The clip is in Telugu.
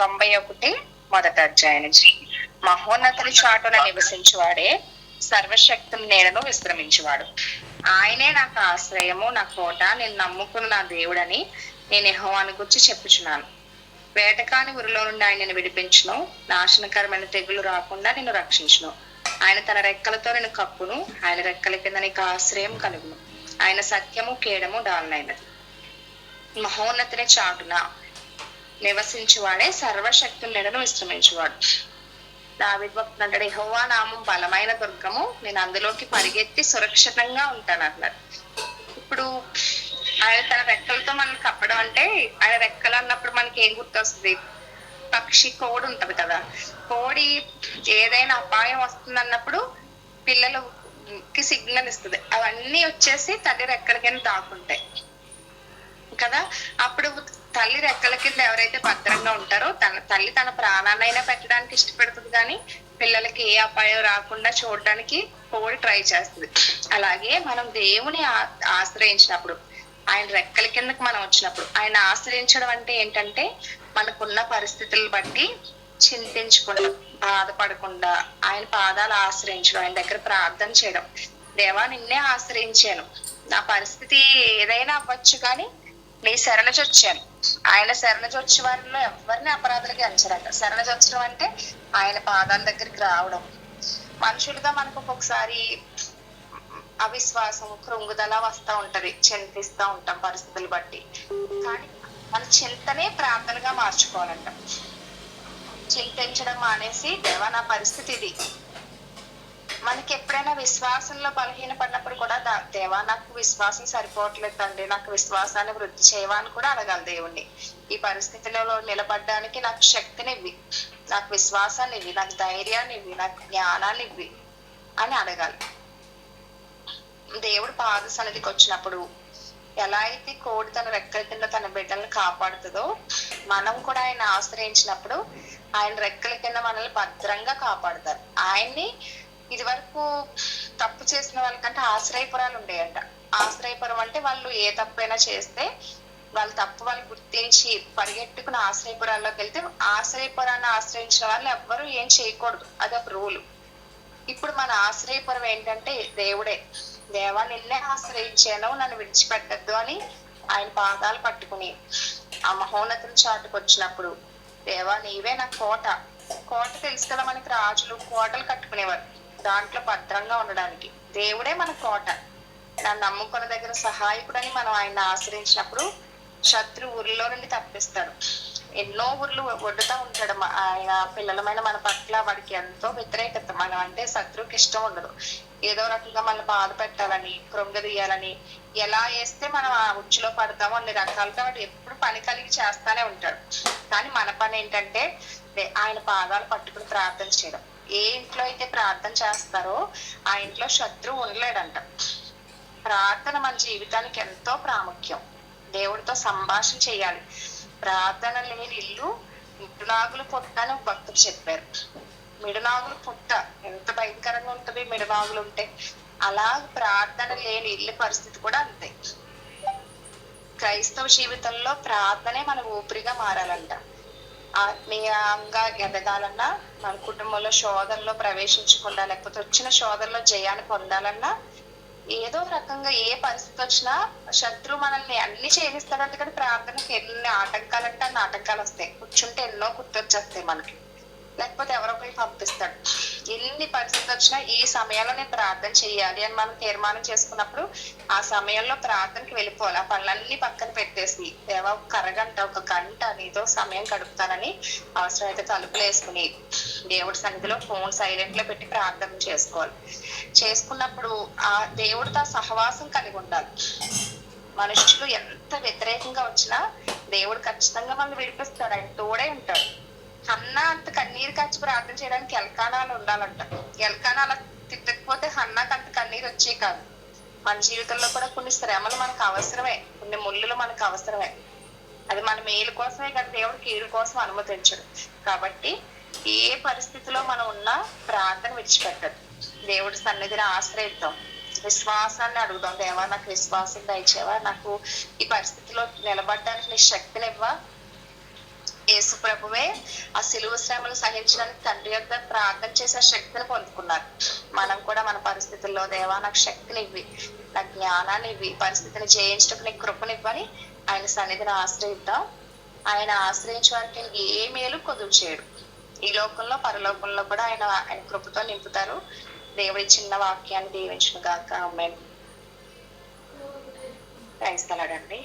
తొంభై ఒకటి మొదటి అధ్యాయం నుంచి మహోన్నతుని చాటున నివసించువాడే సర్వశక్తుని నేలను విశ్రమించువాడు. ఆయనే నాకు ఆశ్రయము నా కోట నేను నమ్ముకున్న నా దేవుడని నేను యెహోవాను గురించి చెప్పుచున్నాను. వేటకాని ఉరిలో నుండి ఆయన నేను విడిపించును నాశనకరమైన తెగులు రాకుండా నేను రక్షించును. ఆయన తన రెక్కలతో నేను కప్పును ఆయన రెక్కల కింద నీకు ఆశ్రయం కలుగును. ఆయన సత్యము కేడము డాలనైనది. మహోన్నతిని చాటున నివసించువాడే సర్వశక్తుల నెడను విశ్రమించువాడు. దావిడ్ భక్తుడు అంటాడు ఎహోవా నామం బలమైన దుర్గము నేను అందులోకి పరిగెత్తి సురక్షితంగా ఉంటాను అన్నాడు. ఇప్పుడు ఆయన తన రెక్కలతో మనం కప్పడం అంటే ఆయన రెక్కలు అన్నప్పుడు మనకి ఏం గుర్తొస్తుంది? పక్షి కోడి ఉంటది కదా. కోడి ఏదైనా అపాయం వస్తుంది అన్నప్పుడు పిల్లలకి సిగ్నల్ ఇస్తుంది. అవన్నీ వచ్చేసి తల్లి రెక్కల కింద దాక్కుంటాయి కదా? అప్పుడు తల్లి రెక్కల కింద ఎవరైతే భద్రంగా ఉంటారో తన తల్లి తన ప్రాణాన్నైనా పెట్టడానికి ఇష్టపడుతుంది కానీ పిల్లలకి ఏ అపాయం రాకుండా చూడడానికి కోడి ట్రై చేస్తుంది. అలాగే మనం దేవుని ఆ- ఆశ్రయించినప్పుడు ఆయన రెక్కల కిందకి మనం వచ్చినప్పుడు ఆయన ఆశ్రయించడం అంటే ఏంటంటే మనకున్న పరిస్థితులను బట్టి చింతించకుండా బాధపడకుండా ఆయన పాదాలు ఆశ్రయించడం ఆయన దగ్గర ప్రార్థన చేయడం. దేవా నిన్నే ఆశ్రయించాను. నా పరిస్థితి ఏదైనా అవ్వచ్చు కానీ నీ శరణ చొచ్చాను. ఆయన శరణ చొచ్చి వారిలో ఎవరిని అపరాధులకి అంచరట? శరణ చొచ్చడం అంటే ఆయన పాదాల దగ్గరికి రావడం. మనుషులుగా మనకు ఒక్కొక్కసారి అవిశ్వాసం కృంగుదల వస్తా ఉంటది. చింతిస్తూ ఉంటాం పరిస్థితులు బట్టి. కానీ మన చింతనే ప్రార్థనగా మార్చుకోవాలంట. చింతించడం మానేసి దేవా నా పరిస్థితి ఇది. మనకి ఎప్పుడైనా విశ్వాసంలో బలహీన పడినప్పుడు కూడా దేవా నాకు విశ్వాసం సరిపోవట్లేదు తండ్రి. నాకు విశ్వాసాన్ని వృద్ధి చేయవా అని కూడా అడగాలి దేవుణ్ణి. ఈ పరిస్థితులలో నిలబడడానికి నాకు శక్తిని ఇవ్వి. నాకు విశ్వాసాన్ని ఇవ్వి. నాకు ధైర్యాన్ని ఇవ్వి. నాకు జ్ఞానాన్ని ఇవ్వి అని అడగాలి. దేవుడు పాద సన్నిధికి వచ్చినప్పుడు ఎలా అయితే కోడి తన రెక్కల కింద తన బిడ్డలను కాపాడుతుందో మనం కూడా ఆయన ఆశ్రయించినప్పుడు ఆయన రెక్కల కింద మనల్ని భద్రంగా కాపాడుతారు. ఆయన్ని ఇది వరకు తప్పు చేసిన వాళ్ళకంటే ఆశ్రయపురాలు ఉండేయంట. ఆశ్రయపురం అంటే వాళ్ళు ఏ తప్పైనా చేస్తే వాళ్ళ తప్పు వాళ్ళు గుర్తించి పరిగెట్టుకుని ఆశ్రయపురాల్లోకి వెళ్తే ఆశ్రయపురాన్ని ఆశ్రయించిన వాళ్ళు ఎవ్వరూ ఏం చేయకూడదు. అది ఒక రూలు. ఇప్పుడు మన ఆశ్రయపురం ఏంటంటే దేవుడే. దేవా నిన్నే ఆశ్రయించాను నన్ను విడిచిపెట్టద్దు అని ఆయన పాదాలు పట్టుకుని ఆ మహోన్నతుల చాటుకు వచ్చినప్పుడు దేవా నీవే నా కోట. కోట తెలుసు కదా మనకి రాజులు కోటలు కట్టుకునేవారు. దాంట్లో భద్రంగా ఉండడానికి. దేవుడే మన కోట. నన్ను నమ్ముకున్న దగ్గర సహాయకుడని మనం ఆయన ఆశ్రయించినప్పుడు శత్రు ఊరిలో నుండి తప్పిస్తాడు. ఎన్నో ఊర్లు వడ్డుతా ఉంటాడు ఆయన పిల్లలమైన మన పట్ల వాడికి ఎంతో వ్యతిరేకత. మనం అంటే శత్రువుకి ఇష్టం ఉండదు. ఏదో రకంగా మనల్ని బాధ పెట్టాలని కృంగదీయాలని ఎలా వేస్తే మనం ఆ ఉచ్చులో పడతామో అన్ని రకాలుగా వాడు ఎప్పుడు పని కలిగి చేస్తానే ఉంటాడు. కానీ మన పని ఏంటంటే ఆయన పాదాలు పట్టుకుని ప్రార్థన చేయడం. ఏ ఇంట్లో అయితే ప్రార్థన చేస్తారో ఆ ఇంట్లో శత్రువు ఉండలేడంట. ప్రార్థన మన జీవితానికి ఎంతో ప్రాముఖ్యం. దేవుడితో సంభాషణ చేయాలి. ప్రార్థన లేని ఇల్లు మిడునాగులు పుట్ట అని ఒక చెప్పారు. మిడునాగులు పుట్ట ఎంత భయంకరంగా ఉంటుంది మిడునాగులు ఉంటే. అలా ప్రార్థన లేని ఇల్లు పరిస్థితి కూడా అంతే. క్రైస్తవ జీవితంలో ప్రార్థనే మన ఊపిరిగా మారాలంట. ఆత్మీయంగా ఎదగాలన్నా మన కుటుంబంలో శోధనలో ప్రవేశించకుండా లేకపోతే వచ్చిన శోధనలో జయాన్ని పొందాలన్నా ఏదో రకంగా ఏ పరిస్థితి వచ్చినా శత్రువు మనల్ని అన్ని చేయిస్తాడంటే కానీ ప్రార్థనకి ఎన్ని ఆటంకాలు అంటే అన్ని ఆటంకాలు వస్తాయి. కూర్చుంటే ఎన్నో గుర్తొచ్చేస్తాయి మనకి. లేకపోతే ఎవరో పంపిస్తాడు. ఎన్ని పరిస్థితులు వచ్చినా ఈ సమయంలో నేను ప్రార్థన చేయాలి అని మనం తీర్మానం చేసుకున్నప్పుడు ఆ సమయంలో ప్రార్థనకి వెళ్ళిపోవాలి. ఆ పనులన్నీ పక్కన పెట్టేసి దేవా ఒక అరగంట ఒక గంట నీతో సమయం గడుపుతానని అవసరమైతే తలుపులు వేసుకుని దేవుడి సన్నిధిలో ఫోన్ సైలెంట్లో పెట్టి ప్రార్థన చేసుకోవాలి. చేసుకున్నప్పుడు ఆ దేవుడితో ఆ సహవాసం కలిగి ఉండాలి. మనుషులు ఎంత వ్యతిరేకంగా వచ్చినా దేవుడు ఖచ్చితంగా మనం విడిపిస్తాడు. ఆయన తోడే ఉంటాడు. హన్నా అంత కన్నీరు కాచి ప్రార్థన చేయడానికి ఎల్కానాలు ఉండాలంట. ఎల్కానాలు తిట్టకపోతే హన్నాకి అంత కన్నీరు వచ్చే కాదు. మన జీవితంలో కూడా కొన్ని శ్రమలు మనకు అవసరమే. కొన్ని ముళ్ళులు మనకు అవసరమే. అది మన మేలు కోసమే కానీ దేవుడు కీడు కోసం అనుమతించడు. కాబట్టి ఏ పరిస్థితిలో మనం ఉన్నా ప్రార్థన విడిచిపెట్టదు. దేవుడి సన్నిధిని ఆశ్రయిద్దాం. విశ్వాసాన్ని అడుగుదాం. దేవా నాకు విశ్వాసం దయచేవా? నాకు ఈ పరిస్థితిలో నిలబడడానికి నీ శక్తిని ఇవ్వా యేసు ప్రభువే ఆ సిలువ శ్రమలు సహించడానికి తండ్రి యొక్క ప్రార్థన చేసే శక్తిని పొందుకున్నారు. మనం కూడా మన పరిస్థితుల్లో దేవా నాకు శక్తిని ఇవ్వి నాకు జ్ఞానాన్ని ఇవ్వి పరిస్థితిని జయించడానికి నీకు కృపనివ్వని ఆయన సన్నిధిని ఆశ్రయిద్దాం. ఆయన ఆశ్రయించే వారికి ఏ మేలు కొదువు చేయడు. ఈ లోకంలో పరలోకంలో కూడా ఆయన ఆయన కృపతో నింపుతారు. దేవుడి చిన్న వాక్యాన్ని దీవించిన గాక. అమ్మాయి క్రైస్తలాడండి